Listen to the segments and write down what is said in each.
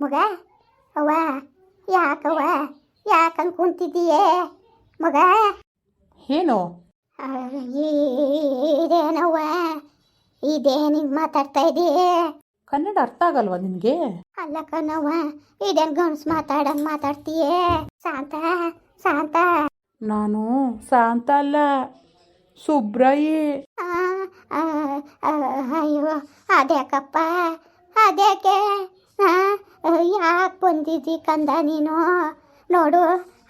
ಮಗ? ಅವ್ವ? ಯಾಕವ್ವ ಯಾಕಂಗ್ ಕುಂತಿದ್ದೀಯೇ? ಮಗ? ಏನು? ಇದೇನವ್ವ? ಇದೇನಿಗೆ ಮಾತಾಡ್ತಾ ಇದೀಯೇ? ಕನ್ನಡ ಅರ್ಥ ಆಗಲ್ವಾ ನಿನಗೆ? ಅಲ್ಲ ಕಣವ್ವ ಇದೇನ್ ಗಣಸ್ ಮಾತಾಡಂಗ್ ಮಾತಾಡ್ತೀಯೇ? ಶಾಂತ ಶಾಂತ. ನಾನು ಶಾಂತ ಅಲ್ಲ ಸುಬ್ರಾಯಿ. ಅಯ್ಯೋ ಅದ್ಯಾಕಪ್ಪ? ಅದ್ಯಾಕೆ? ಯಾಕೆ ಬಂದಿದ್ದಿ ಕಂದ ನೀನು? ನೋಡು,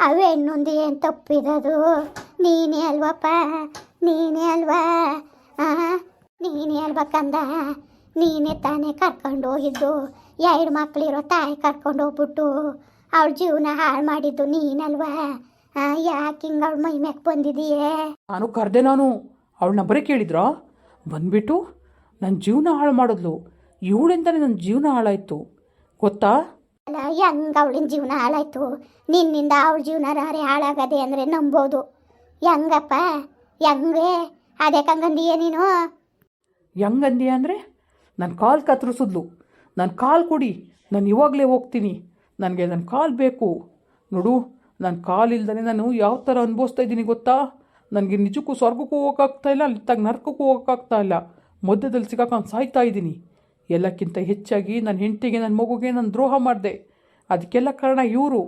ಅವು ಹೆಣ್ಣೊಂದು ಏನು ತಪ್ಪಿರೋದು ನೀನೇ ಅಲ್ವಪ್ಪ, ನೀನೇ ಅಲ್ವಾ? ನೀನೇ ಅಲ್ವಾ ಕಂದ? ನೀನೇ ತಾನೇ ಕರ್ಕೊಂಡು ಹೋಗಿದ್ದು. ಎರಡು ಮಕ್ಕಳಿರೋ ತಾಯಿ ಕರ್ಕೊಂಡು ಹೋಗ್ಬಿಟ್ಟು ಅವಳ ಜೀವನ ಹಾಳು ಮಾಡಿದ್ದು ನೀನಲ್ವಾ ಯಾಕೆ ಹಿಂಗೆ ಅವಳ ಮೈ ಮ್ಯಾಕ್ ಬಂದಿದೀಯೇ? ನಾನು ಕರೆದೆ ನಾನು. ಅವಳನ್ನ ಬರೀ ಕೇಳಿದ್ರಾ? ಬಂದ್ಬಿಟ್ಟು ನನ್ನ ಜೀವನ ಹಾಳು ಮಾಡಿದ್ಲು. ಇವಳಿಂದಲೇ ನನ್ನ ಜೀವನ ಹಾಳಾಯಿತು. ಗೊತ್ತಾ? ಅಲ್ಲ ಹೆಂಗ ಅವಳಿನ ಜೀವನ ಹಾಳಾಯ್ತು? ನಿನ್ನಿಂದ ಅವಳ ಜೀವನ ರಾರೆ ಹಾಳಾಗದೆ ಅಂದರೆ ನಂಬೋದು. ಹೆಂಗಪ್ಪ? ಹೆಂಗೆ? ಅದೇ ಕಂಗಂದಿಯೇ ನೀನು? ಹೆಂಗಂದಿ ಅಂದರೆ? ನನ್ನ ಕಾಲ್ ಕತ್ರಿಸಿದ್ಲು. ನನ್ನ ಕಾಲ್ ಕೊಡಿ. ನಾನು ಇವಾಗಲೇ ಹೋಗ್ತೀನಿ. ನನಗೆ ನನ್ನ ಕಾಲ್ ಬೇಕು. ನೋಡು ನನ್ನ ಕಾಲ್ ಇಲ್ದೇ ನಾನು ಯಾವ ಥರ ಅನುಭವಿಸ್ತಾ ಇದ್ದೀನಿ ಗೊತ್ತಾ? ನನಗೆ ನಿಜಕ್ಕೂ ಸ್ವರ್ಗಕ್ಕೂ ಹೋಗೋಕ್ಕಾಗ್ತಾ ಇಲ್ಲ ಅಲ್ಲಿ ತಗ ನರ್ಕಕ್ಕೂ ಹೋಗೋಕ್ಕಾಗ್ತಾ ಇಲ್ಲ. ಮಧ್ಯದಲ್ಲಿ ಸಿಗಾಕೊಂಡು ಸಾಯ್ತಾ ಇದ್ದೀನಿ. ಎಲ್ಲಕ್ಕಿಂತ ಹೆಚ್ಚಾಗಿ ನನ್ನ ಹೆಂಡತಿಗೆ, ನನ್ನ ಮಗುಗೆ ನಾನು ದ್ರೋಹ ಮಾಡಿದೆ. ಅದಕ್ಕೆಲ್ಲ ಕಾರಣ ಇವರು.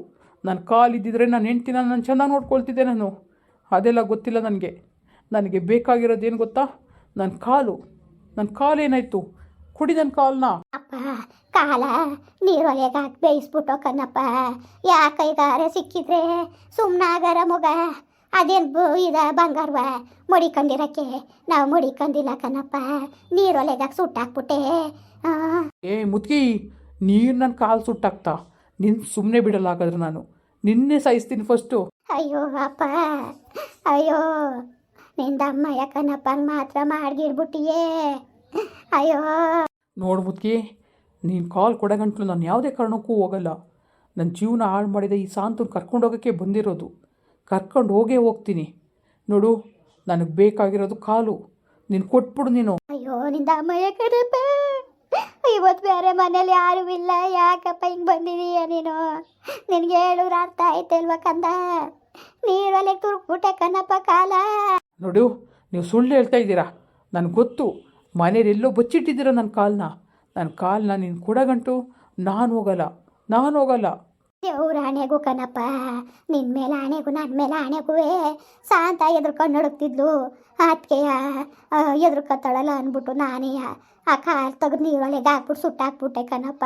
ನನ್ನ ಕಾಲು ಇದ್ದಿದ್ರೆ ನನ್ನ ಹೆಂಡ್ತಿನ ನಾನು ಚೆನ್ನಾಗಿ ನೋಡ್ಕೊಳ್ತಿದ್ದೆ ನಾನು. ಅದೆಲ್ಲ ಗೊತ್ತಿಲ್ಲ ನನಗೆ. ನನಗೆ ಬೇಕಾಗಿರೋದು ಏನು ಗೊತ್ತಾ? ನನ್ನ ಕಾಲು. ನನ್ನ ಕಾಲು ಏನಾಯಿತು? ಕುಡಿ ನನ್ನ ಕಾಲನ್ನ ಅಪ್ಪ, ಕಾಲ ನೀರೊಲೆಗೆ ಹಾಕಿ ಬೇಯಿಸ್ಬಿಟ್ಟು ಕಣ್ಣಪ್ಪ. ಯಾಕೈದಾರೆ ಸಿಕ್ಕಿದ್ರೆ ಸುಮ್ಮನಾಗಾರ ಮಗ. ಅದೇನು ಬು ಇದ ಬಂಗಾರವ ಮುಡಿಕೊಂಡಿರಕ್ಕೆ ನಾವು ಮುಡಿಕೊಂಡಿಲ್ಲ ಕಣಪ್ಪ ನೀರೊಲೆದಾಗ ಸುಟ್ಟಾಕ್ಬಿಟ್ಟೆ. ಏ ಮುದ್ಕಿ ನೀರು ನನ್ನ ಕಾಲು ಸುಟ್ಟಾಕ್ತಾ. ನಿನ್ ಸುಮ್ಮನೆ ಬಿಡಲ್ಲ ಹಾಗಾದ್ರೆ ನಾನು. ನಿನ್ನೆ ಸಾಯಿಸ್ತೀನಿ ಫಸ್ಟು ಅಯ್ಯೋ ಅಪ್ಪ. ಅಯ್ಯೋ ನಿಂದ ಅಮ್ಮ ಯಾಕನಪ್ಪ ಮಾತ್ರ ಮಾಡ್ಗಿಡ್ಬಿಟ್ಟಿಯೇ ಅಯ್ಯೋ. ನೋಡು ಮುದ್ಕಿ ನೀನು ಕಾಲ್ ಕೊಡಗಂಟ್ಲು ನಾನು ಯಾವುದೇ ಕಾರಣಕ್ಕೂ ಹೋಗಲ್ಲ. ನನ್ನ ಜೀವನ ಹಾಳು ಮಾಡಿದ ಈ ಸಾಂತನ ಕರ್ಕೊಂಡೋಗೋಕ್ಕೆ ಬಂದಿರೋದು. ಕರ್ಕೊಂಡು ಹೋಗೇ ಹೋಗ್ತೀನಿ. ನೋಡು ನನಗೆ ಬೇಕಾಗಿರೋದು ಕಾಲು. ನೀನು ಕೊಟ್ಬಿಡು ನೀನು. ಅಯ್ಯೋ ನಿಂದ ಅಮ್ಮ ಯಾಕನಪ್ಪ ಇವತ್ತು ಬೇರೆ ಮನೇಲಿ ಯಾರೂ ಇಲ್ಲ. ಯಾಕಪ್ಪ ಹಿಂಗೆ ಬಂದಿದೀಯ ನೀನು? ನಿನಗೆ ಹೇಳೋರು ಅರ್ಥ ಆಯ್ತಲ್ವ ಕಂದ? ನೀರಲ್ಲಿ ತುರ್ಕ್ಬಿಟ್ಟೆ ಕಣಪ್ಪ ಕಾಲ. ನೋಡು ನೀವು ಸುಳ್ಳು ಹೇಳ್ತಾ ಇದ್ದೀರಾ? ನನಗೆ ಗೊತ್ತು. ಮನೇಲಿ ಎಲ್ಲೋ ಬಚ್ಚಿಟ್ಟಿದ್ದೀರ ನನ್ನ ಕಾಲನ್ನ ನನ್ನ ಕಾಲನ್ನ ನೀನು ಕೊಡಗಂಟು. ನಾನು ಹೋಗಲ್ಲ. ನಾನು ಹೋಗಲ್ಲ. ದೇವ್ರ ಆಣೆಗೂ ಕಣಪ್ಪ ನಿನ್ನ ಮೇಲೆ ಆಣೆಗೂ ನನ್ನ ಮೇಲೆ ಆಣೆಗುವೆ ಶಾಂತ ಎದ್ರುಕೊಂಡು ನಡುಕ್ತಿದ್ಲು ಅದಕ್ಕೆಯ ಎದ್ರುಕತ್ತಾಳಲ್ಲ ಅಂದ್ಬಿಟ್ಟು ನಾನೇ ಆ ಕಾಲು ತೆಗೆದು ನೀರೊಳಗೆ ಹಾಕ್ಬಿಟ್ಟು ಸುಟ್ಟಾಕ್ಬಿಟ್ಟೆ ಕಣಪ್ಪ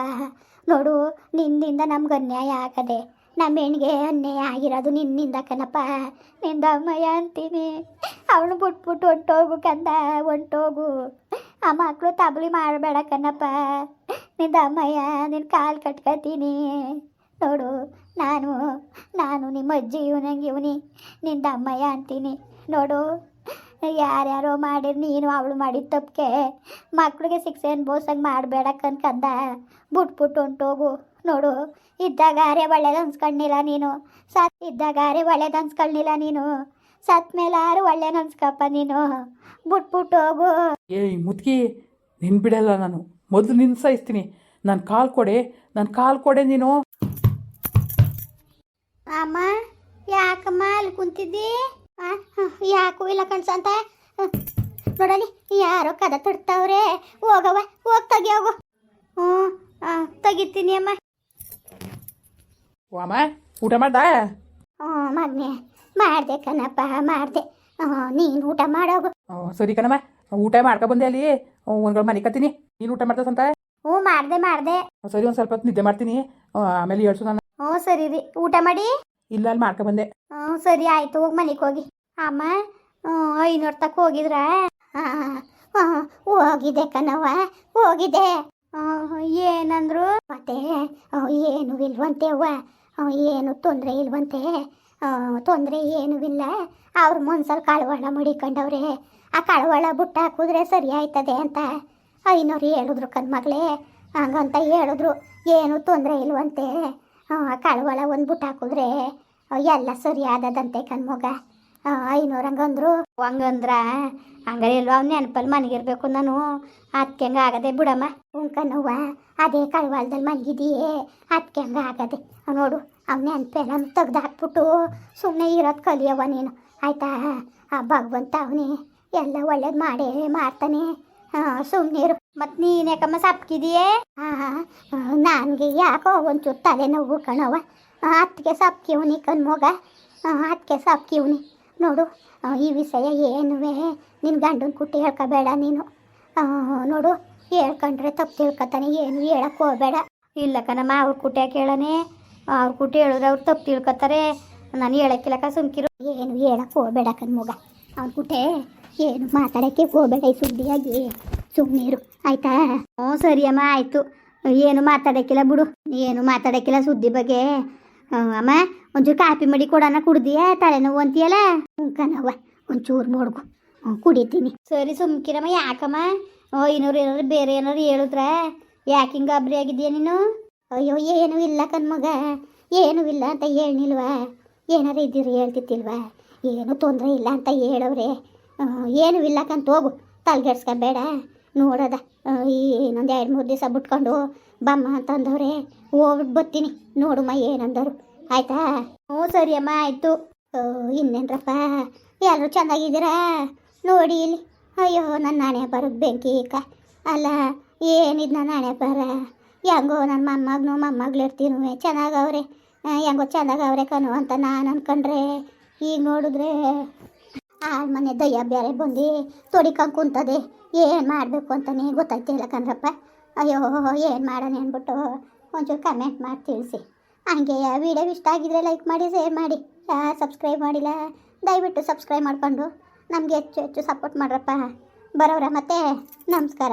ನೋಡು, ನಿನ್ನಿಂದ ನಮ್ಗೆ ಅನ್ಯಾಯ ಆಗದೆ ನಮ್ಮ ಹೆಣ್ಣಿಗೆ ಅನ್ಯಾಯ ಆಗಿರೋದು ನಿನ್ನಿಂದ ಕನಪ್ಪ ನಿಂದ ಅಮ್ಮಯ್ಯ ಅಂತೀನಿ. ಅವಳು ಬಿಟ್ಬಿಟ್ಟು ಹೊಂಟೋಗು ಕಂದ, ಹೊಂಟೋಗು. ಆ ಮಕ್ಕಳು ತಬಲಿ ಮಾಡಬೇಡ ಕಣಪ್ಪ ನಿಂದ ಅಮ್ಮಯ್ಯ ನಿನ್ನ ಕಾಲು ಕಟ್ಕೊತೀನಿ. ನೋಡು, ನಾನು ನಾನು ನಿಮ್ಮ ಅಜ್ಜಿ ಇವನಂಗೆ ಇವನಿ ನಿಂದ ಅಮ್ಮಯ್ಯ ಅಂತೀನಿ. ನೋಡು, ಯಾರ್ಯಾರೋ ಮಾಡಿರ್ ನೀನು, ಅವಳು ಮಾಡಿದ ತಪ್ಪಿಗೆ ಮಕ್ಳಿಗೆ ಶಿಕ್ಷೆ ಅನ್ಬೋಸಂಗೆ ಮಾಡಬೇಡ ಕನ್ಕಂದ ಬಿಟ್ಬಿಟ್ಟು ಹೊಂಟೋಗು ನೋಡು ಇದ್ದಾಗಾರೆ ಒಳ್ಳೇದು ಅನ್ಸ್ಕೊಂಡಿಲ್ಲ ನೀನು. ಸತ್, ಇದ್ದಾಗ ಆರೇ ಒಳ್ಳೇದು ಅನ್ಸ್ಕೊಳ್ಳಿಲ್ಲ ನೀನು. ಸತ್ ಮೇಲಾರು ಒಳ್ಳೇದು ಅನ್ಸ್ಕಪ್ಪ ನೀನು. ಬಿಟ್ಬಿಟ್ಟು ಹೋಗು. ಏಯ್ ಮುದ್ಕಿ ನಿನ್ ಬಿಡಲ್ಲ ನಾನು. ಮೊದಲು ನಿನ್ನ ಸಾಯಿಸ್ತೀನಿ ನನ್ನ ಕಾಲು ಕೊಡೆ ನನ್ನ ಕಾಲು ಕೊಡೆ ನೀನು. ಅಮ್ಮ ಯಾಕಮ್ಮ ಅಲ್ಲಿ ಕುಂತಿದ್ದಿ? ಯಾಕೂ ಇಲ್ಲ ಕಣ್ಸಂತ ಅಂತ? ನೋಡಲಿ ಯಾರೋ ಕದ ತಡ್ತಾವ್ರೆ. ಹೋಗವ ಹೋಗಿ ತೆಗಿ ಹೋಗು. ಹ್ಞೂ ತೆಗಿತೀನಿ ಅಮ್ಮ. ಅಮ್ಮ ಊಟ ಮಾಡ್ದ? ಹ್ಞೂ ಮಗ್ನೆ ಮಾಡಿದೆ ಕಣಪ್ಪ ಮಾಡಿದೆ. ಹ್ಞೂ ನೀನು ಊಟ ಮಾಡೋಗು ಓ, ಸರಿ ಕಣಮ್ಮ. ಊಟ ಮಾಡ್ಕೊ ಬಂದೆ ಅಲ್ಲಿ. ಒಂದ್ಗಳು ಮನೆ ಕತ್ತೀನಿ ನೀನು ಊಟ ಮಾಡ್ತದಂತ ಹ್ಞೂ ಮಾಡಿದೆ ಮಾಡಿದೆ. ಸರಿ ಒಂದು ಸ್ವಲ್ಪ ಹೊತ್ತು ನಿದ್ದೆ ಮಾಡ್ತೀನಿ. ಆಮೇಲೆ ಹೇಳ್ಸು ನಾನು. ಹ್ಞೂ ಸರಿ ರೀ. ಊಟ ಮಾಡಿ? ಇಲ್ಲ ಅಲ್ಲಿ ಮಾಡ್ಕೊ ಬಂದೆ. ಹ್ಞೂ ಸರಿ ಆಯಿತು ಹೋಗಿ ಮನೆಗೆ ಹೋಗಿ. ಅಮ್ಮ ಹ್ಞೂ ಐನೂರು ತಕ್ಕ ಹೋಗಿದ್ರ? ಹಾಂ ಹೋಗಿದೆ ಕಣವ್ವ ಹೋಗಿದೆ. ಏನಂದ್ರು? ಮತ್ತೆ ಏನು ಇಲ್ವಂತೆ ಅವ್ವ? ಏನು ತೊಂದರೆ ಇಲ್ವಂತೆ? ತೊಂದರೆ ಏನೂ ಇಲ್ಲ. ಅವ್ರ ಮನ್ಸಲ್ಲಿ ಕಳವಳ ಮಡಿಕೊಂಡವ್ರೆ. ಆ ಕಳವಳ ಬುಟ್ಟ ಹಾಕಿದ್ರೆ ಸರಿ ಆಯ್ತದೆ ಅಂತ ಐನೂರು ಹೇಳಿದ್ರು ಕಣ್ಮಗಳೇ ಹಂಗಂತ ಹೇಳಿದ್ರು. ಏನು ತೊಂದರೆ ಇಲ್ವಂತೆ? ಕಳವಳ ಒಂದು ಬುಟ್ಟ ಹಾಕಿದ್ರೆ ಎಲ್ಲ ಸರಿ ಆದದಂತೆ ಕಣ್ಮಗ ಐನೂರು ಹಂಗಂದ್ರು ಹಂಗಂದ್ರ ಹಂಗಾರೆ ಇಲ್ವಾ ಅವ್ನ ನೆನಪಲ್ಲಿ ಮನಗಿರ್ಬೇಕು ನಾನು. ಅದಕ್ಕೆ ಹಂಗೆ ಆಗದೆ ಬಿಡಮ್ಮ. ಉಂಕನವ್ವ ಅದೇ ಕಳವಾಳದಲ್ಲಿ ಮಲಗಿದೀಯೇ ಅದಕ್ಕೆ ಹಂಗೆ ಆಗದೆ. ನೋಡು, ಅವ್ನ ನೆನಪೆಲ್ಲ ತೆಗ್ದು ಹಾಕ್ಬಿಟ್ಟು ಸುಮ್ಮನೆ ಇರೋದು ಕಲಿಯವ್ವ ನೀನು. ಆಯ್ತಾ? ಆ ಭಗವಂತ ಅವನೇ, ಎಲ್ಲ ಒಳ್ಳೇದು ಮಾಡೇ ಮಾಡ್ತಾನೆ. ಸುಮ್ಮನೆ ಇರು. ಮತ್ತು ನೀನು ಯಾಕಮ್ಮ ಸಪ್ಕಿದೀಯೇ? ಹಾಂ ನನಗೆ ಯಾಕೋ ಒಂಚೂರು ತಲೆನೋವು ಕಣವ ಅದಕ್ಕೆ ಸಪ್ಕಿವ್ನಿ ಕಣ್ಮೋಗ ಅದಕ್ಕೆ ಸಪ್ಕಿವ್ನಿ. ನೋಡು ಈ ವಿಷಯ ಏನುವೆ? ನಿನ್ನ ಗಂಡನ ಕುಟ್ಟಿ ಹೇಳ್ಕೋಬೇಡ ನೀನು. ನೋಡು, ಹೇಳ್ಕೊಂಡ್ರೆ ತಪ್ಪು ತಿಳ್ಕೊತಾನೆ. ಏನು ಹೇಳಕ್ಕೆ ಹೋಗಬೇಡ. ಇಲ್ಲ ಕಣಮ್ಮ, ಅವ್ರ ಕುಟ್ಟ ಕೇಳನೆ ಅವ್ರ ಕುಟ್ಟಿ ಹೇಳಿದ್ರೆ ಅವ್ರು ತಪ್ಪು ತಿಳ್ಕೊತಾರೆ. ನಾನು ಹೇಳಕ್ಕಿಲ್ಲಕ ಸುಮ್ಕಿರು. ಏನು ಹೇಳಕ್ಕೆ ಹೋಗಬೇಡ ಕಣ್ಮೋಗ ಅವ್ರ ಕುಟ್ಟೆ, ಏನು ಮಾತಾಡೋಕ್ಕೆ ಹೋಗಬೇಡ ಈ ಸುದ್ದಿಯಾಗಿ. ಸುಮ್ಮನಿರು ಆಯ್ತಾ? ಹ್ಞೂ ಸರಿ ಅಮ್ಮ ಆಯಿತು. ಏನು ಮಾತಾಡೋಕ್ಕಿಲ್ಲ ಬಿಡು. ಏನು ಮಾತಾಡೋಕ್ಕಿಲ್ಲ ಸುದ್ದಿ ಬಗ್ಗೆ. ಅಮ್ಮ, ಒಂಚೂರು ಕಾಫಿ ಮಾಡಿ ಕೊಡೋಣ ಕುಡ್ದಿಯ? ತಲೆನೋವು ಅಂತೀಯಲ್ಲ? ಕನವ್ವ ಒಂಚೂರು ಮೋಡ್ಗು. ಹ್ಞೂ, ಕುಡಿತೀನಿ. ಸರಿ ಸುಮ್ಕಿರಮ್ಮ, ಯಾಕಮ್ಮ? ಓ, ಇನ್ನೂರು ಏನಾದ್ರು ಬೇರೆ ಏನಾರು ಹೇಳಿದ್ರ? ಯಾಕೆ ಹಿಂಗೆ ಅಬ್ರಿ ಆಗಿದ್ಯಾ ನೀನು? ಅಯ್ಯೋ, ಏನೂ ಇಲ್ಲ ಕಣ್ಮಗ. ಏನೂ ಇಲ್ಲ ಅಂತ ಹೇಳಿಲ್ವಾ ಏನಾರು ಇದ್ದೀರಿ ಹೇಳ್ತಿತ್ತಿಲ್ವಾ ಏನೂ ತೊಂದರೆ ಇಲ್ಲ ಅಂತ ಹೇಳವ್ರೆ. ಏನೂ ಇಲ್ಲ ಹೋಗು ತಲೆಗೆಡ್ಸ್ಕೊಬೇಡ ನೋಡೋದ. ಈ ಇನ್ನೊಂದು ಎರಡು ಮೂರು ದಿವಸ ಬಿಟ್ಕೊಂಡು ಬಮ್ಮ ಅಂತಂದವ್ರೆ ಹೋಗ್ಬಿಟ್ಟು ಬರ್ತೀನಿ. ನೋಡುಮ್ಮ ಏನಂದರು. ಆಯ್ತಾ? ಹ್ಞೂ ಸರಿ ಅಮ್ಮ ಆಯಿತು ಇನ್ನೇನ್ರಪ್ಪ? ಎಲ್ಲರೂ ಚೆನ್ನಾಗಿದ್ದೀರಾ? ನೋಡಿ ಇಲ್ಲಿ. ಅಯ್ಯೋ ನನ್ನ ನಾಣೆ ಬರೋದು ಬೆಂಕಿ ಈಗ. ಅಲ್ಲ, ಏನಿದ್ ನನ್ನ ನಾಣೆ ಬರ? ಹೆಂಗೋ ನನ್ನ ಮೊಮ್ಮಗನು ಮೊಮ್ಮಗಳು ಇರ್ತೀನು ಚೆನ್ನಾಗವ್ರೆ ಹೆಂಗೋ ಚೆನ್ನಾಗವ್ರೆ ಕಣು ಅಂತ ನಾನು ಅನ್ಕೊಂಡ್ರೆ. ಈಗ ನೋಡಿದ್ರೆ ಮನೆ ದಯ್ಯ ಬೇರೆ ಬಂದು ತೊಡಿಕೊಂಡು ಕುಂತದೆ. ಏನು ಮಾಡಬೇಕು ಅಂತಲೇ ಗೊತ್ತಾಯ್ತಿಲ್ಲ ಕಣ್ರಪ್ಪ. ಅಯ್ಯೋ, ಏನು ಮಾಡೋಣ ಅಂದ್ಬಿಟ್ಟು ಒಂಚೂರು ಕಮೆಂಟ್ ಮಾಡಿ ತಿಳಿಸಿ. ಹಂಗೆ ವಿಡಿಯೋ ಇಷ್ಟ ಆಗಿದ್ರೆ ಲೈಕ್ ಮಾಡಿ ಶೇರ್ ಮಾಡಿ. ಸಬ್ಸ್ಕ್ರೈಬ್ ಮಾಡಿಲ್ಲ, ದಯವಿಟ್ಟು ಸಬ್ಸ್ಕ್ರೈಬ್ ಮಾಡಿಕೊಂಡು ನಮಗೆ ಹೆಚ್ಚು ಹೆಚ್ಚು ಸಪೋರ್ಟ್ ಮಾಡ್ರಪ್ಪ. ಬರೋರ ಮತ್ತೆ ನಮಸ್ಕಾರ.